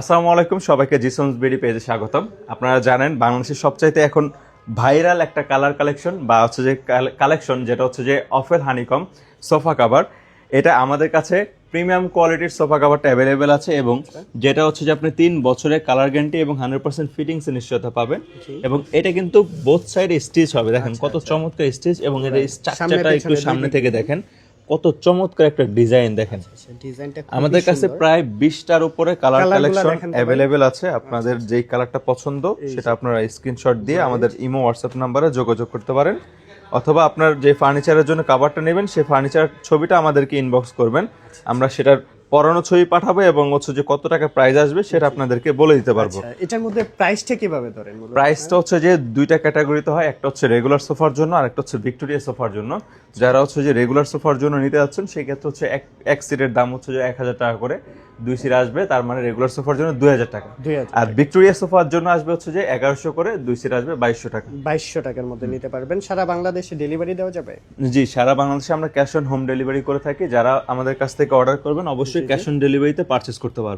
আসসালামু আলাইকুম সবাইকে জিসন্স বিডি পেজে স্বাগতম। আপনারা জানেন বাংলাদেশের সবচাইতে এখন ভাইরাল একটা কালার কালেকশন বা হচ্ছে যে কালেকশন যেটা হচ্ছে যে অফেল হানিকম সোফা কাভার। এটা আমাদের কাছে প্রিমিয়াম কোয়ালিটির সোফা কাভারটা অ্যাভেলেবেল আছে এবং যেটা হচ্ছে যে আপনি তিন বছরের কালার গ্যারান্টি এবং হান্ড্রেড পার্সেন্ট ফিটিংস নিশ্চয়তা পাবেন। এবং এটা কিন্তু বোথ সাইডে স্টিচ হবে। দেখেন কত চমৎকার স্টিচ এবং এটা স্ট্রাকচারটা একটু সামনে থেকে দেখেন। কত চমৎকার একটা ডিজাইন দেখেন। আমাদের কাছে প্রায় বিশটার উপরে কালার কালেকশন। অ্যাভেলেবেল আছে। আপনাদের যেই কালারটা পছন্দ সেটা আপনারা স্ক্রিনশট দিয়ে আমাদের ইমো হোয়াটসঅ্যাপ নাম্বারে যোগাযোগ করতে পারেন। অথবা আপনার যে ফার্নিচারের জন্য কাভারটা নেবেন সেই ফার্নিচার ছবিটা আমাদেরকে ইনবক্স করবেন। আমরা সেটার পরানো ছবি পাঠাবো এবং হচ্ছে যে কত টাকা প্রাইস আসবে সেটা আপনাদেরকে বলে দিতে পারব। আচ্ছা, এটার মধ্যে প্রাইসটা কীভাবে ধরেন? প্রাইসটা হচ্ছে যে দুইটা ক্যাটাগরিতে হয় একটা হচ্ছে রেগুলার সোফার জন্য আর একটা হচ্ছে ভিক্টোরিয়া সোফার জন্য। যারা হচ্ছে যে রেগুলার সোফার জন্য নিতে যাচ্ছেন সেই ক্ষেত্রে হচ্ছে এক এক সিটের দাম হচ্ছে যে এক হাজার টাকা করে। দুই সিরা আসবে তার মানে রেগুলার সোফার জন্য দুই হাজার টাকা। 2000 আর ভিক্টোরিয়া সোফার জন্য আসবে হচ্ছে যে এগারোশো করে দুই সিরা আসবে বাইশশো টাকা। বাইশশো টাকার মধ্যে নিতে পারবেন। সারা বাংলাদেশে ডেলিভারি দেওয়া যাবে? জি সারা বাংলাদেশে আমরা ক্যাশ অন হোম ডেলিভারি করে থাকি। যারা আমাদের কাছ থেকে অর্ডার করবেন অবশ্যই ক্যাশ অন ডেলিভারিতে পারচেস করতে পারবেন।